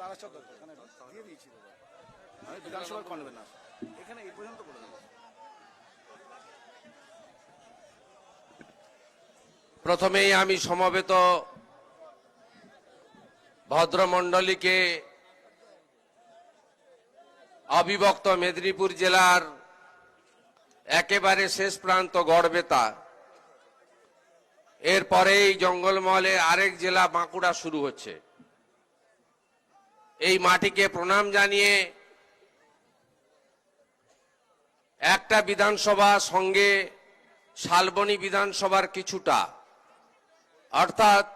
তারা চক এখানে দিয়ে দিয়েছি দাদা বিধানসভার কনভেনার এখানে এই পর্যন্ত করে দেবো। প্রথমেই আমি সমবেত ভদ্রমণ্ডলীকে অবিভক্ত মেদিনীপুর জেলার একেবারে শেষ প্রান্ত গড়বেতা। এরপরেই জঙ্গলমহলে আরেক জেলা বাঁকুড়া শুরু হচ্ছে। এই মাটিকে প্রণাম জানিয়ে একটা বিধানসভা সঙ্গে শালবনী বিধানসভার কিছুটা, অর্থাৎ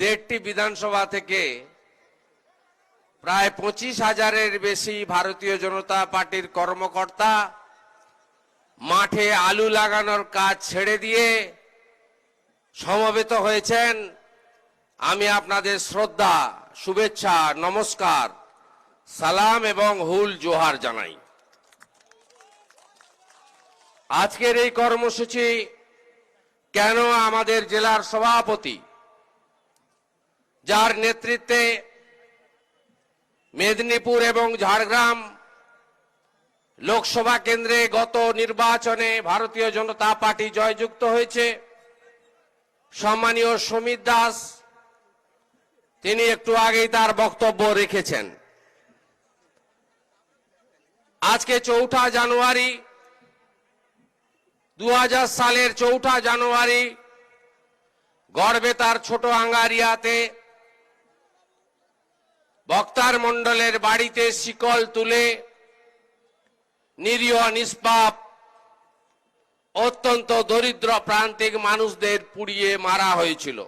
দেড়টি বিধানসভা থেকে প্রায় পঁচিশ হাজারের বেশি ভারতীয় জনতা পার্টির কর্মকর্তা মাঠে আলু লাগানোর কাজ ছেড়ে দিয়ে সমবেত হয়েছেন। আমি আপনাদের শ্রদ্ধা, শুভেচ্ছা, নমস্কার, সালাম এবং হুল জোহার জানাই। আজকের এই কর্মসূচি কেন আমাদের জেলার সভাপতি, যার নেতৃত্বে মেদিনীপুর এবং ঝাড়গ্রাম লোকসভা কেন্দ্রে গত নির্বাচনে ভারতীয় জনতা পার্টি জয়যুক্ত হয়েছে। সম্মানীয় সমিত দাস তিনি একটু আগেই তার বক্তব্য রেখেছেন। আজকে চৌঠা জানুয়ারি দু হাজার সালের চৌঠা জানুয়ারি, গর্বে গড়বেতার ছোট আঙ্গারিয়াতে বক্তার মণ্ডলের বাড়িতে শিকল তুলে নিরীহ, নিষ্পাপ, অত্যন্ত দরিদ্র প্রান্তিক মানুষদের পুড়িয়ে মারা হয়েছিল।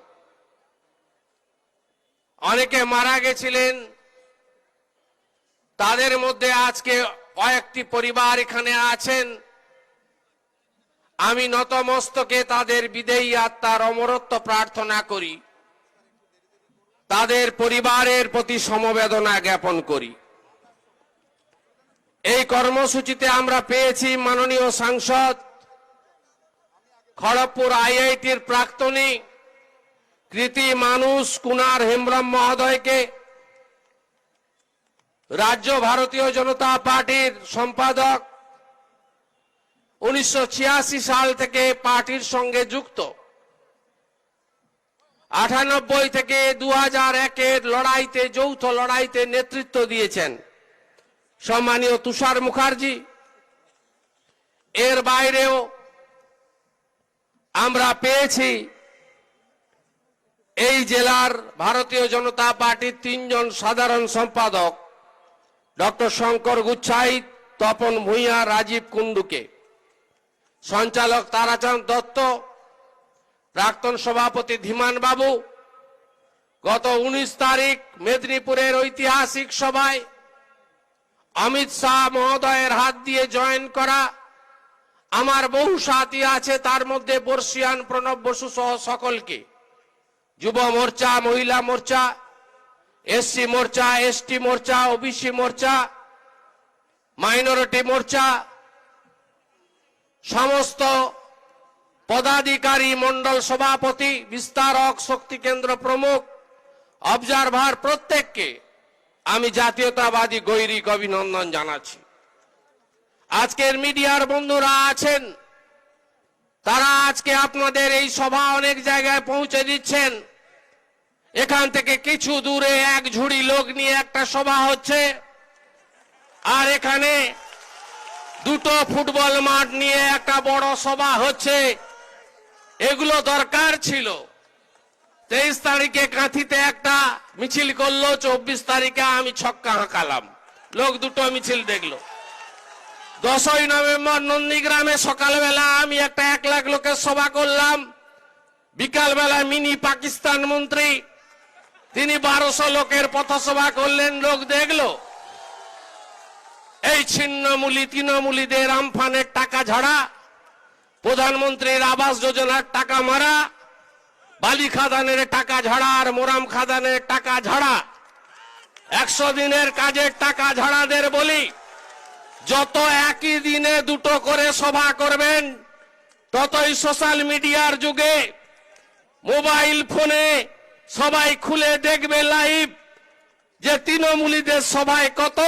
অনেকে মারা গেছিলেন। তাদের মধ্যে আজকে কয়েকটি পরিবার এখানে আছেন। আমি নতমস্তকে তাদের বিদেয়ী আত্মার অমরত্ব প্রার্থনা করি। তাদের পরিবারের প্রতি সমবেদনা জ্ঞাপন করি। এই কর্মসূচিতে আমরা পেয়েছি মাননীয় সাংসদ খড়গপুর আইআইটির প্রাক্তনী কৃতি মানুষ কুনার হেমব্রম মহোদয়কে রাজ্য ভারতীয় জনতা পার্টির সম্পাদক উনিশশো ছিয়াশি সাল থেকে পার্টির সঙ্গে যুক্ত। আটানব্বই থেকে দু হাজার একের লড়াইতে, যৌথ লড়াইতে নেতৃত্ব দিয়েছেন সম্মানীয় তুষার মুখার্জি। এর বাইরেও আমরা পেয়েছি এই জেলার ভারতীয় জনতা পার্টির তিনজন সাধারণ সম্পাদক, ডক্টর শঙ্কর গুচ্ছাই, তপন ভূঁইয়া, রাজীব কুন্ডুকে সঞ্চালক তারাচাঁদ দত্ত, প্রাক্তন সভাপতি ধীমান বাবু, গত উনিশ তারিখ মেদিনীপুরের ঐতিহাসিক সভায় অমিত শাহ মহোদয়ের হাত দিয়ে জয়েন করা। আমার বহু সাথী আছে, তার মধ্যে বর্ষিয়ান প্রণব বসু সহ সকলকে। যুব মোর্চা, মহিলা মোর্চা, এসসি মোর্চা, এসটি মোর্চা, ওবিসি মোর্চা, মাইনরিটি মোর্চা, সমস্ত পদাধিকারী মন্ডল সভাপতি, বিস্তারক শক্তি কেন্দ্র প্রমুখ অবজারভার প্রত্যেককে আমি জাতীয়তাবাদী গৈরিক অভিনন্দন জানাচ্ছি। আজকের মিডিয়ার বন্ধুরা আছেন তারা আজকে আপনাদের এই সভা অনেক জায়গায় পৌঁছে দিচ্ছেন। এখান থেকে কিছু দূরে এক ঝুড়ি লোক নিয়ে একটা সভা হচ্ছে। আর এখানে দুটো ফুটবল মাঠ নিয়ে একটা বড় সভা হচ্ছে। এগুলো দরকার ছিল। তেইশ তারিখে কাঁথিতে একটা মিছিল করল, চব্বিশ তারিখে আমি ছক্কা হাঁকালাম। লোক দুটো মিছিল দেখল। দশই নভেম্বর নন্দীগ্রামে সকালবেলা আমি একটা এক লাখ লোকের সভা করলাম। বিকালবেলা মিনি পাকিস্তান মন্ত্রী, তিনি বারোশো লোকের পথসভা করলেন, লোক দেখল। এই ছিন্নমূলী, তৃণমূলীদের আমফানের টাকা ঝাড়া, প্রধানমন্ত্রীর আবাস যোজনার টাকা মারা, বালি খাদানের টাকা ঝাড়া আর মোরাম খাদানের টাকা ঝাড়া। একশো দিনের কাজের টাকা ঝাড়াদের বলি। যত একই দিনে দুটো করে সভা করবেন, ততই সোশ্যাল মিডিয়ার যুগে মোবাইল ফোনে সবাই খুলে দেখবে লাইভ যে তৃণমূলীদের সভায় কত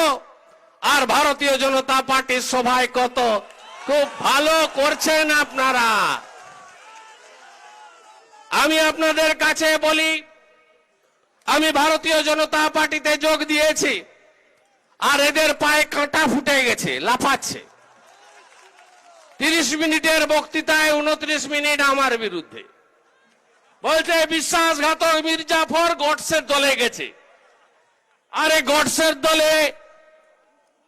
আর ভারতীয় জনতা পার্টির সভায় কত। খুব ভালো করছেন আপনারা। আমি আপনাদের কাছে বলি, আমি ভারতীয় জনতা পার্টিতে যোগ দিয়েছি। আর এদের পায়ে কাঁটা ফুটে গেছে, লাফাচ্ছে। তিরিশ মিনিটের বক্তৃতায় উনত্রিশ মিনিট আমার বিরুদ্ধে। বলছে, বিশ্বাসঘাতক মির্জাফর গডসের দলে গেছে। আরে গডসের দলে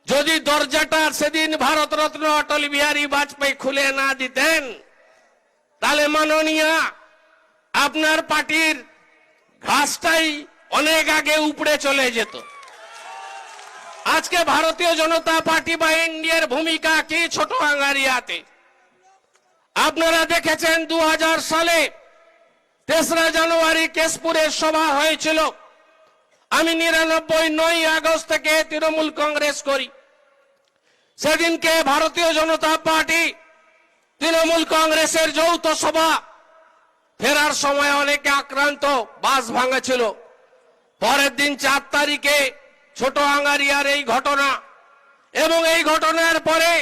যদি দরজাটা সেদিন ভারতরত্ন অটল বিহারী বাজপেয়ী খুলে না দিতেন, তাহলে মাননীয়া আপনার পার্টির ঘাসটাই অনেক আগে উপড়ে চলে যেত। আজকে ভারতীয় জনতা পার্টি বা ইন্ডিয়ার ভূমিকা কি ছোট আঙ্গারিয়াতে আপনারা দেখেছেন দু হাজার সালে তেসরা জানুয়ারি কেশপুরের সভা হয়েছিল। আমি নিরানব্বই নয় আগস্ট থেকে তৃণমূল কংগ্রেস করি। সেদিনকে ভারতীয় জনতা পার্টি তৃণমূল কংগ্রেসের যৌথ সভা। ফেরার সময় অনেকে আক্রান্ত, বাস ভাঙেছিল। পরের দিন চার তারিখে ছোট আঙ্গারিয়ার এই ঘটনা এবং এই ঘটনার পরে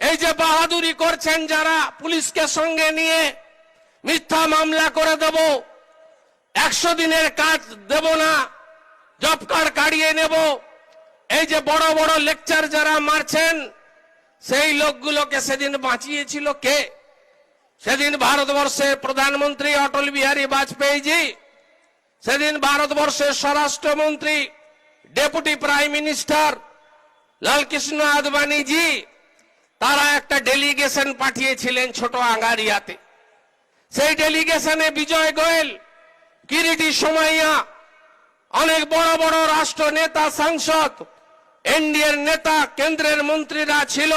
এই যে বাহাদুরি করছেন যারা, পুলিশকে সঙ্গে নিয়ে মিথ্যা মামলা করে দেব, একশো দিনের কাজ দেব না জব কার্ড কাড়িয়ে নেব, এই যে বড় বড় লেকচার যারা মারছেন, সেই লোকগুলোকে সেদিন বাঁচিয়েছিল কে? সেদিন ভারতবর্ষের প্রধানমন্ত্রী অটল বিহারী বাজপেয়ীজি, সেদিন ভারতবর্ষের স্বরাষ্ট্রমন্ত্রী ডেপুটি প্রাইম মিনিস্টার লালকৃষ্ণ আদবানিজি তারা একটা ডেলিগেশন পাঠিয়েছিলেন ছোট আঙ্গারিয়াতে। সেই ডেলিগেশনে বিজয় গোয়েল, কিরিটি সোমাইয়া, অনেক বড় বড় রাষ্ট্র নেতা, সাংসদ এনডিএর নেতা, কেন্দ্রের মন্ত্রীরা ছিল।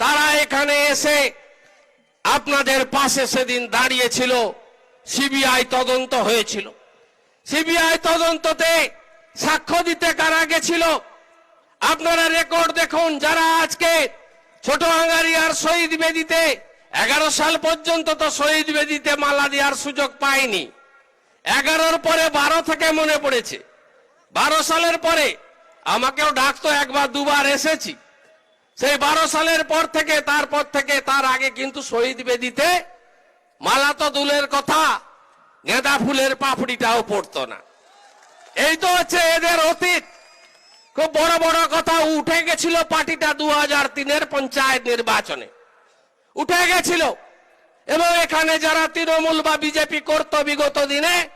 তারা এখানে এসে আপনাদের পাশে সেদিন দাঁড়িয়েছিল। সিবিআই তদন্ত হয়েছিল। সিবিআই তদন্ততে সাক্ষ্য দিতে কারা গেছিল? আপনারা রেকর্ড দেখুন, যারা আজকে ছোট আঙ্গারিয়ার শহীদ বেদিতে, এগারো সাল পর্যন্ত তো শহীদ বেদিতে মালা দেওয়ার সুযোগ পায়নি। এগারোর পরে বারো থেকে মনে পড়েছে। বারো সালের পরে আমাকেও ডাকতো একবার দুবার এসেছি। সেই বারো সালের পর থেকে, তারপর থেকে, তার আগে কিন্তু শহীদ বেদিতে মালা তো দুলের কথা, গেঁদা ফুলের পাপড়িটাও পড়তো না। এই তো হচ্ছে এদের অতীত। খুব বড় বড় কথা, উঠে গেছিল পার্টিটা দু হাজার তিনের পঞ্চায়েত নির্বাচনে। উঠে গেছিল। এবং এখানে যারা তৃণমূল বা বিজেপি করতো বিগত দিনে,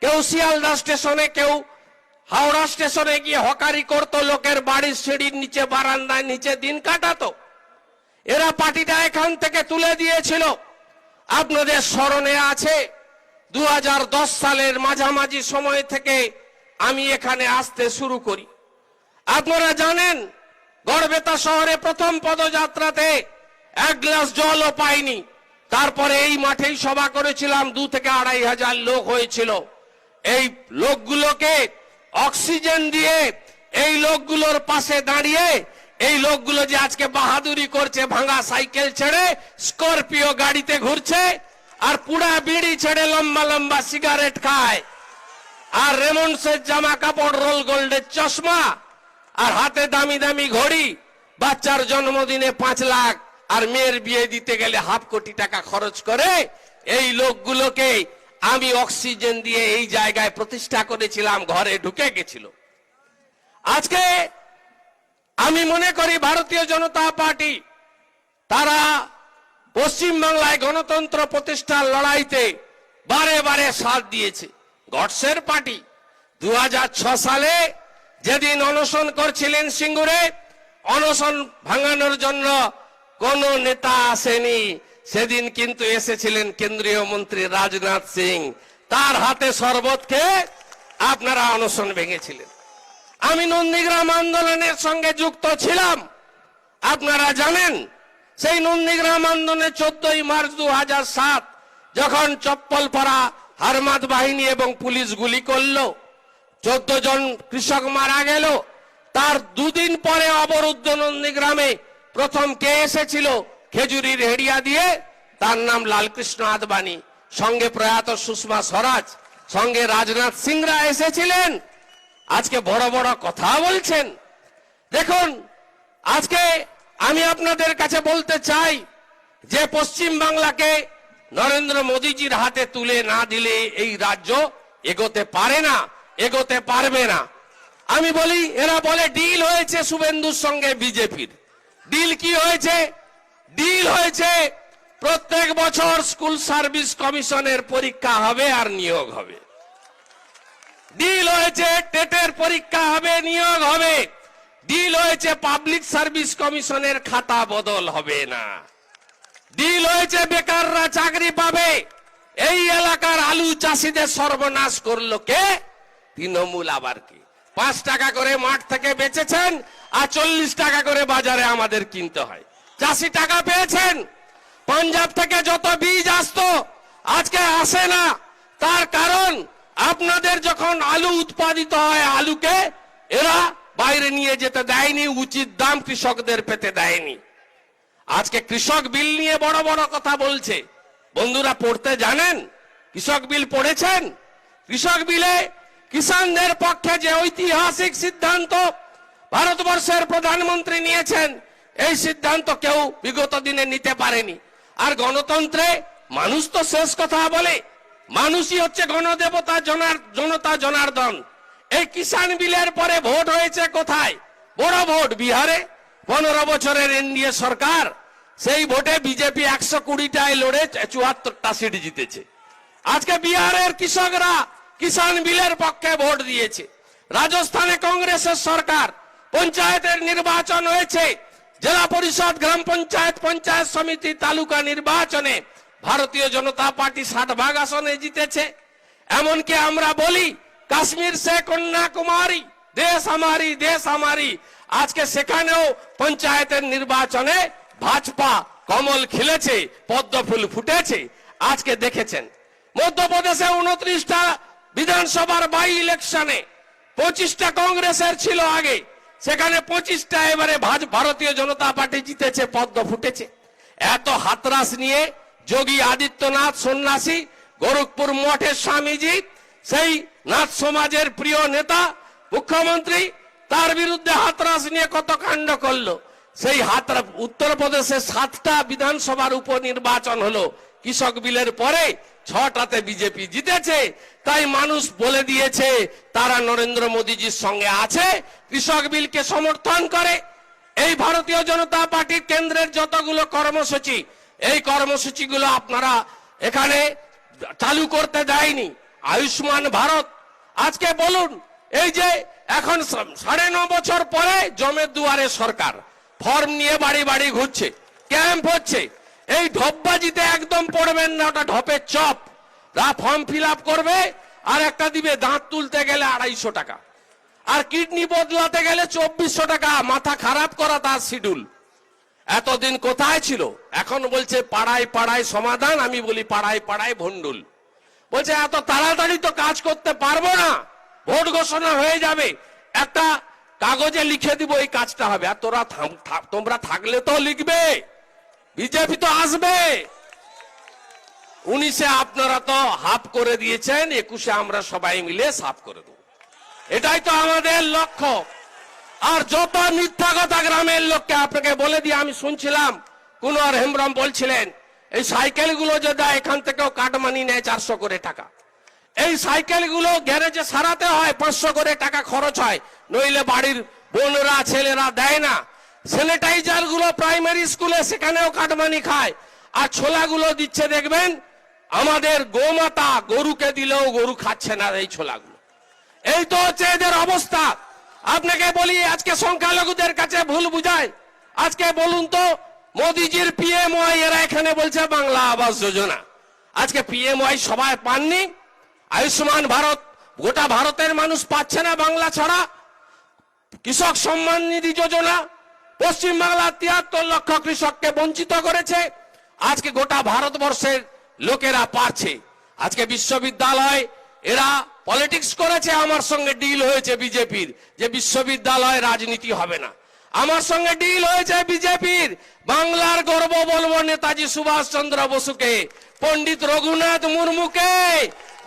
কেউ শিয়ালদা স্টেশনে, কেউ হাওড়া স্টেশনে গিয়ে হকারি করতো, লোকের বাড়ির সিঁড়ির নিচে, বারান্দায় নিচে দিন কাটাতো। এরা পার্টিটা এখান থেকে তুলে দিয়েছিল। আপনাদের স্মরণে আছে দু হাজার দশ সালের মাঝামাঝি সময় থেকে আমি এখানে আসতে শুরু করি। আপনারা জানেন, গড়বেতা শহরে প্রথম পদযাত্রাতে এক গ্লাস জলও পাইনি। তারপরে এই মাঠেই সভা করেছিলাম, দু থেকে আড়াই হাজার লোক হয়েছিল। এই লোকগুলোকে অক্সিজেন দিয়ে এই লোকগুলোর পাশে দাঁড়িয়ে, এই লোকগুলো যে আজকে বাহাদুরি করছে, ভাঙা সাইকেল ছেড়ে, স্করপিও গাড়িতে ঘুরছে, আর পুরা বিড়ি ছেড়ে লম্বা লম্বা সিগারেট খায়। আর রেমন্ডসের জামা কাপড়, রোল গোল্ডের চশমা, আর হাতে দামি দামি ঘড়ি। বাচ্চার জন্মদিনে পাঁচ লাখ, আর মেয়ের বিয়ে দিতে গেলে হাফ কোটি টাকা খরচ করে। এই লোকগুলোকে আমি অক্সিজেন দিয়ে এই জায়গায় প্রতিষ্ঠা করেছিলাম, ঘরে ঢুকে গেছিল। আজকে আমি মনে করি ভারতীয় জনতা পার্টি, তারা পশ্চিমবাংলায় গণতন্ত্র প্রতিষ্ঠার লড়াইতে বারে বারে সাথ দিয়েছে। গডসের পার্টি। দু সালে যেদিন অনশন করছিলেন সিঙ্গুরে, অনশন ভাঙানোর জন্য কোন নেতা আসেনি। সেদিন কিন্তু এসেছিলেন কেন্দ্রীয় মন্ত্রী রাজনাথ সিং। তার হাতে শরবতকে আপনারা অনশন ভেঙেছিলেন। আমি নন্দীগ্রাম আন্দোলনের সঙ্গে যুক্ত ছিলাম। আপনারা জানেন, সেই নন্দীগ্রাম আন্দোলনে চোদ্দই মার্চ দু যখন চপ্পলপাড়া হারমাত বাহিনী এবং পুলিশ গুলি করল। চোদ্দ জন কৃষক মারা গেল। তার দুদিন পরে অবরুদ্ধ নন্দীগ্রামে প্রথম কে এসেছিল খেজুরির হেড়িয়া দিয়ে? তার নাম লালকৃষ্ণ আদবানি। সঙ্গে প্রয়াত সুষমা স্বরাজ, সঙ্গে রাজনাথ সিংরা এসেছিলেন। আজকে বড় বড় কথা বলছেন। দেখুন, আজকে আমি আপনাদের কাছে বলতে চাই যে পশ্চিম বাংলাকে নরেন্দ্র মোদীজির হাতে তুলে না দিলে এই রাজ্য এগোতে পারে না, এগোতে পারবে না। আমি বলি, এরা বলে ডিল হয়েছে শুভেন্দুর সঙ্গে বিজেপির। ডিল কি হয়েছে? ডিল হয়েছে, প্রত্যেক বছর স্কুল সার্ভিস কমিশনের পরীক্ষা হবে আর নিয়োগ হবে। ডিল হয়েছে, টেটের পরীক্ষা হবে, নিয়োগ হবে। ডিল হয়েছে, পাবলিক সার্ভিস কমিশনের খাতা বদল হবে না। ডিল হয়েছে বেকাররা চাকরি পাবে। এই এলাকার আলু চাষিদের সর্বনাশ করল কে? তৃণমূল আবার কি? পাঁচ টাকা করে মাঠ থেকে বেচেছেন আর চল্লিশ টাকা করে বাজারে আমাদের কিনতে হয়। চাষি টাকা পেয়েছেন। পাঞ্জাব থেকে যত বীজ আসতো, আজকে আসে না। তার কারণ, আপনাদের যখন আলু উৎপাদিত হয় আলুকে, এরা বাইরে নিয়ে যেতে দেয়নি, উচিত দাম কৃষকদের পেতে দেয়নি। আজকে কৃষক বিল নিয়ে বড় বড় কথা বলছে। বন্ধুরা, পড়তে জানেন? কৃষক বিল পড়েছেন? কৃষক বিলে কিষানদের পক্ষে যে ঐতিহাসিক সিদ্ধান্ত ভারতবর্ষের প্রধানমন্ত্রী নিয়েছেন, এই সিদ্ধান্ত কেউ বিগত দিনে নিতে পারেনি। আর গণতন্ত্রে মানুষ তো শেষ কথা বলে, মানুষই হচ্ছে গণদেবতা জনার জনতা জনার্দন। এই কিষান বিলের পরে ভোট হয়েছে কোথায়? বড় ভোট বিহারে। পনেরো বছরের এনডিএ সরকার, সেই ভোটে বিজেপি একশো কুড়িটায় লড়ে চুয়াত্তরটা সিট জিতেছে। আজকে বিহারের কৃষকরা কিষান বিলের পক্ষে ভোট দিয়েছে। রাজস্থানে কংগ্রেসের সরকার, পঞ্চায়েতের নির্বাচন হয়েছে। জেলা পরিষদ, গ্রাম পঞ্চায়েত পঞ্চায়েত সমিতি, তালুকা নির্বাচনে ভারতীয় জনতা পার্টি ষাট ভাগ আসনে জিতেছে। এমনকি আমরা বলি, কাশ্মীর সে কন্যাকুমারী, দেশ আমারি দেশ আমারি আজকে সেখানেও পঞ্চায়েতের নির্বাচনে ভাজপা কমল খেলেছে, পদ্ম ফুল ফুটেছে, আজকে দেখেছেন। মধ্যপ্রদেশে উনত্রিশটা বিধানসভার বাই ইলেকশনে পঁচিশটা কংগ্রেসের ছিল আগে, সেখানে পঁচিশটা এবারে ভারতীয় জনতা পার্টি জিতেছে, পদ্ম ফুটেছে। এত হাতরাস নিয়ে যোগী আদিত্যনাথ সন্ন্যাসী, গোরখপুর মঠের স্বামীজি, সেই নাথ সমাজের প্রিয় নেতা, মুখ্যমন্ত্রী তার বিরুদ্ধে হাতরাস নিয়ে কত কাণ্ড করল? সেই হাতরা উত্তরপ্রদেশে সাতটা বিধানসভার উপনির্বাচন হলো। কৃষক বিলের পরে ছটাতে বিজেপি জিতেছে। তাই মানুষ বলে দিয়েছে, তারা নরেন্দ্র মোদীজির সঙ্গে আছে, কৃষক বিলকে সমর্থন করে। এই ভারতীয় জনতা পার্টির কেন্দ্রের যতগুলো কর্মসূচি, এই কর্মসূচিগুলো আপনারা এখানে চালু করতে দেয়নি। আয়ুষ্মান ভারত, আজকে বলুন, এই যে এখন সাড়ে ন বছর পরে জমের দুয়ারে সরকার। ফর্ম নিয়ে বাড়ি বাড়ি ঘুরছে, ক্যাম্প হচ্ছে। এই ঢপবাজিতে একদম পড়বেন না, ওটা ঢপের চপ। রা ফর্ম ফিল করবে, আর একটা দিবে দাঁত তুলতে গেলে আড়াইশো টাকা। আর কিডনি বদলাতে গেলে চব্বিশশো টাকা, মাথা খারাপ করা তার শিডিউল। এতদিন কোথায় ছিল? এখন বলছে, পাড়ায় পাড়ায় সমাধান আমি বলি, পাড়ায় পাড়ায় ভন্ডুল বলছে, এত তাড়াতাড়ি তো কাজ করতে পারব না। ভোট ঘোষণা হয়ে যাবে। একটা কাগজে লিখে দিব এই কাজটা হবে। আর তোরা তোমরা থাকলে তো লিখবে। বিজেপি তো আসবে। উনিশে আপনারা তো হাফ করে দিয়েছেন, একুশে আমরা সবাই মিলে সাফ করে দেবো। এটাই তো আমাদের লক্ষ্য। আর যত মিথ্যা কথা গ্রামের লোককে আপনাকে বলে দিয়ে আমি শুনছিলাম, কোন আর হেমব্রম বলছিলেন, এই সাইকেলগুলো যে দেয়, এখান থেকেও কাটমানি নেয় চারশো করে টাকা। এই সাইকেলগুলো গ্যারেজে সারাতে হয়, পাঁচশো করে টাকা খরচ হয়। নইলে বাড়ির বোনরা, ছেলেরা দেয় না। স্যানিটাইজারগুলো প্রাইমারি স্কুলে, সেখানেও কাটমানি খায়। আর ছোলাগুলো দিচ্ছে, দেখবেন? আমাদের গোমাতা গরুকে দিলেও গরু খাচ্ছে না এই ছোলাগুলো। এই তো হচ্ছে এদের অবস্থা। আপনাকে বলি, আজকে সংখ্যালঘুদের কাছে ভুল বুঝায়। আজকে বলুন তো, মোদিজির পিএমওয়াই এরা এখানে বলছে বাংলা আবাস যোজনা। আজকে পিএমওয়াই সবাই পাননি আয়ুষ্মান ভারত, গোটা ভারতের মানুষ পাচ্ছে না বাংলা ছাড়া। কৃষক সম্মান নিধি যোজনা, পশ্চিম বাংলার তিয়াত্তর লক্ষ কৃষককে বঞ্চিত করেছে। আজকে গোটা ভারতবর্ষের লোকেরা পারছে। আজকে বিশ্ববিদ্যালয়, এরা পলিটিক্স করেছে, আমার সঙ্গে ডিল হয়েছে বিজেপির, যে বিশ্ববিদ্যালয় রাজনীতি হবে না। আমার সঙ্গে ডিল হয়েছে বিজেপির, বাংলার গর্ব বলব নেতাজি সুভাষ চন্দ্র বসুকে পণ্ডিত রঘুনাথ মুর্মুকে,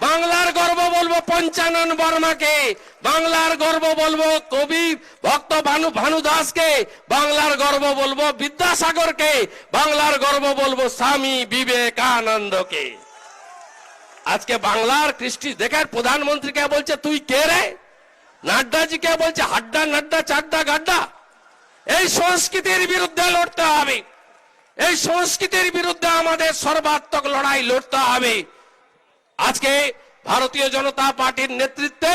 বাংলার গর্ব বলব পঞ্চানন বর্মাকে, বাংলার গর্ব বলব কবি ভক্ত ভানু ভানু দাসকে, বাংলার গর্ব বলব বিদ্যাসাগরকে, বাংলার গর্ব বলব স্বামী বিবেকানন্দকে। আজকে বাংলার কৃষ্টি দেখার প্রধানমন্ত্রীকে বলছে, তুই কে রে? নাড্ডাজিকে বলছে, হাড্ডা নাড্ডা, চাড্ডা গাড্ডা। এই সংস্কৃতির বিরুদ্ধে লড়তে হবে। এই সংস্কৃতির বিরুদ্ধে আমাদের সর্বাত্মক লড়াই লড়তে হবে। আজকে ভারতীয় জনতা পার্টির নেতৃত্বে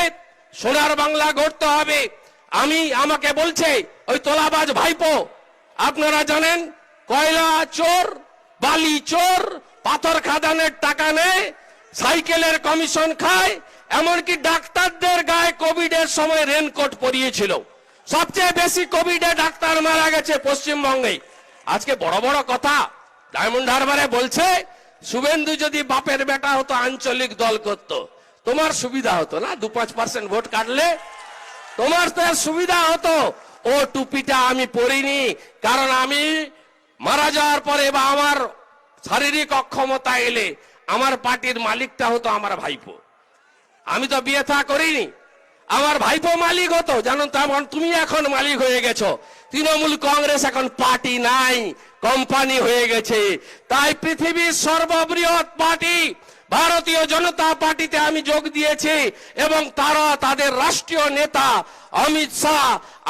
সোনার বাংলা গড়তে হবে। আমি, আমাকে বলছে ওই তোলাবাজ ভাইপো, আপনারা জানেন, কয়লা চোর, বালি চোর, পাথর খাদানের টাকা নেয়, সাইকেলের কমিশন খায়, এমনকি ডাক্তারদের গায়ে কোভিডের সময় রেনকোট পরিয়েছিল। সবচেয়ে বেশি কোভিডে ডাক্তার মারা গেছে পশ্চিমবঙ্গে। আজকে বড় বড় কথা ডায়মন্ড হারবারে বলছে, শুভেন্দু যদি বাপের বেটা হতো, আঞ্চলিক দল করত। তোমার সুবিধা হতো না? দু পাঁচ পার্সেন্ট ভোট কাটলে? তোমার তো সুবিধা হতো। ও টুপিটা আমি পরিনি, কারণ আমি মারা যাওয়ার পরে বা আমার শারীরিক অক্ষমতা এলে আমার পার্টির মালিকটা হতো আমার ভাইপো। আমি তো বিয়ে থা করিনি। আমার ভাইপো মালিক হতো, জানো তেমন তুমি এখন মালিক হয়ে গেছো। তৃণমূল কংগ্রেস এখন পার্টি নাই, কোম্পানি হয়ে গেছে। তাই পৃথিবীর সর্ববৃহৎ পার্টি, ভারতীয় জনতা পার্টিতে আমি যোগ দিয়েছি এবং তারা তাদের রাষ্ট্রীয় নেতা অমিত শাহ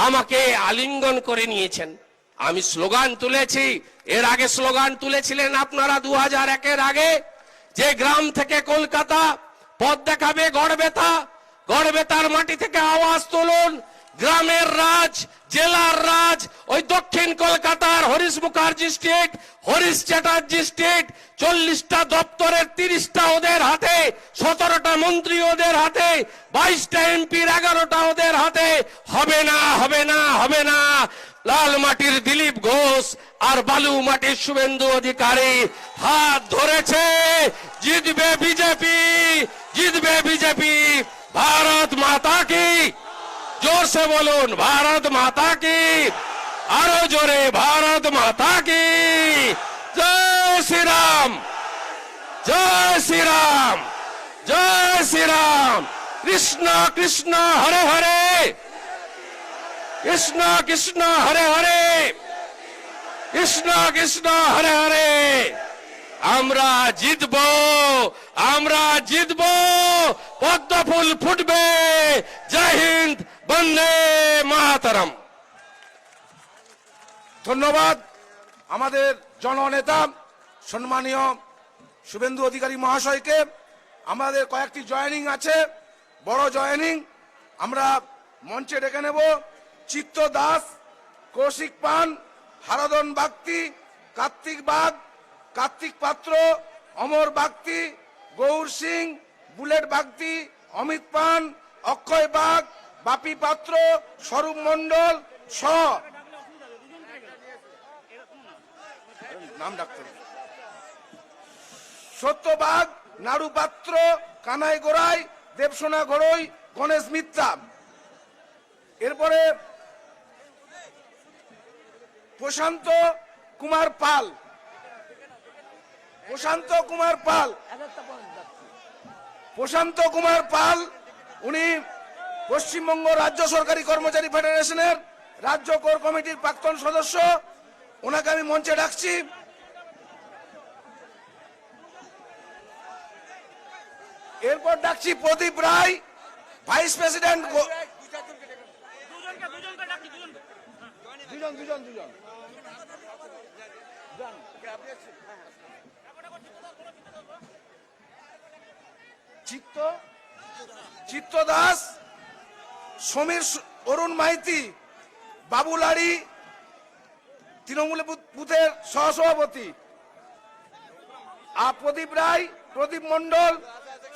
আমাকে আলিঙ্গন করে নিয়েছেন। আমি স্লোগান তুলেছি, এর আগে স্লোগান তুলেছিলেন আপনারা দু হাজার একের আগে, যে গ্রাম থেকে কলকাতা, পথ দেখাবে গড়বেতা গড়বেতার মাটি থেকে আওয়াজ তুলুন। গ্রামের রাজ, জেলার রাজ, ওই দক্ষিণ কলকাতার হরিশ মুখার্জি স্ট্রিট হরিশ চ্যাটার্জি স্ট্রিট চল্লিশটা দপ্তরের তিরিশটা ওদের হাতে, সতেরোটা মন্ত্রী ওদের হাতে, বাইশটা এমপির এগারোটা ওদের হাতে, হবে না হবে না হবে না। লাল মাটির দিলীপ ঘোষ আর বালু মাটির শুভেন্দু অধিকারী হাত ধরেছে। জিতবে বিজেপি জিতবে বিজেপি। ভারত মাতা কি জোর সে বলুন ভারত মাতা কি আরও জোরে ভারত মাতা কি জয় শ্রীরাম জয় শ্রীরাম জয় শ্রীরাম কৃষ্ণ কৃষ্ণ হরে হরে কৃষ্ণ কৃষ্ণ হরে হরে কৃষ্ণ কৃষ্ণ হরে হরে আমরা জিতব আমরা জিতব, পদ্ম ফুল ফুটবে। জয় হিন্দ, বন্দে মাতারম। ধন্যবাদ আমাদের জননেতা, সম্মানীয় শুভেন্দু অধিকারী মহাশয়কে। আমাদের কয়েকটি জয়েনিং আছে, বড় জয়েনিং। আমরা মঞ্চে ডেকে নেব চিত্ত দাস, কৌশিক পান হারদন বাগতি, কার্তিক বাগ কার্তিক পাত্র, অমর বাগতি, গৌর সিং, বুলেট বাগতি, অমিত পান, অক্ষয় বাগ, বাপি পাত্র, স্বরূপ মণ্ডল, স। নাম ডাকতে হবে। সত্যবাগ নাড়ু পাত্র, কানাই গোড়াই, দেবসোনা ঘড়ই, গণেশ মিত্রা। এরপরে প্রশান্ত কুমার পাল। প্রশান্ত কুমার পাল। প্রশান্ত কুমার পাল উনি পশ্চিমবঙ্গ রাজ্য সরকারি কর্মচারী ফেডারেশনের রাজ্য কোর কমিটির প্রাক্তন সদস্য। ওনাকে আমি মঞ্চে ডাকছি। এরপর ডাকছি প্রদীপ রায় ভাইস প্রেসিডেন্ট দুজন দুজন দুজন। চিত্ত? চিত্ত দাস, সমীর অরুণ মাইতি বাবুলারি তৃণমূল বুথ- বুথের সহসভাপতি। আর প্রদীপ রায়, প্রদীপ মন্ডল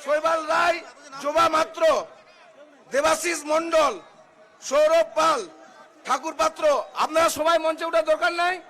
শৈবাল রায়, জোবা মাত্র, দেবাশিস মন্ডল সৌরভ পাল, ঠাকুর পাত্র। আপনারা সবাই মঞ্চে ওঠার দরকার নাই?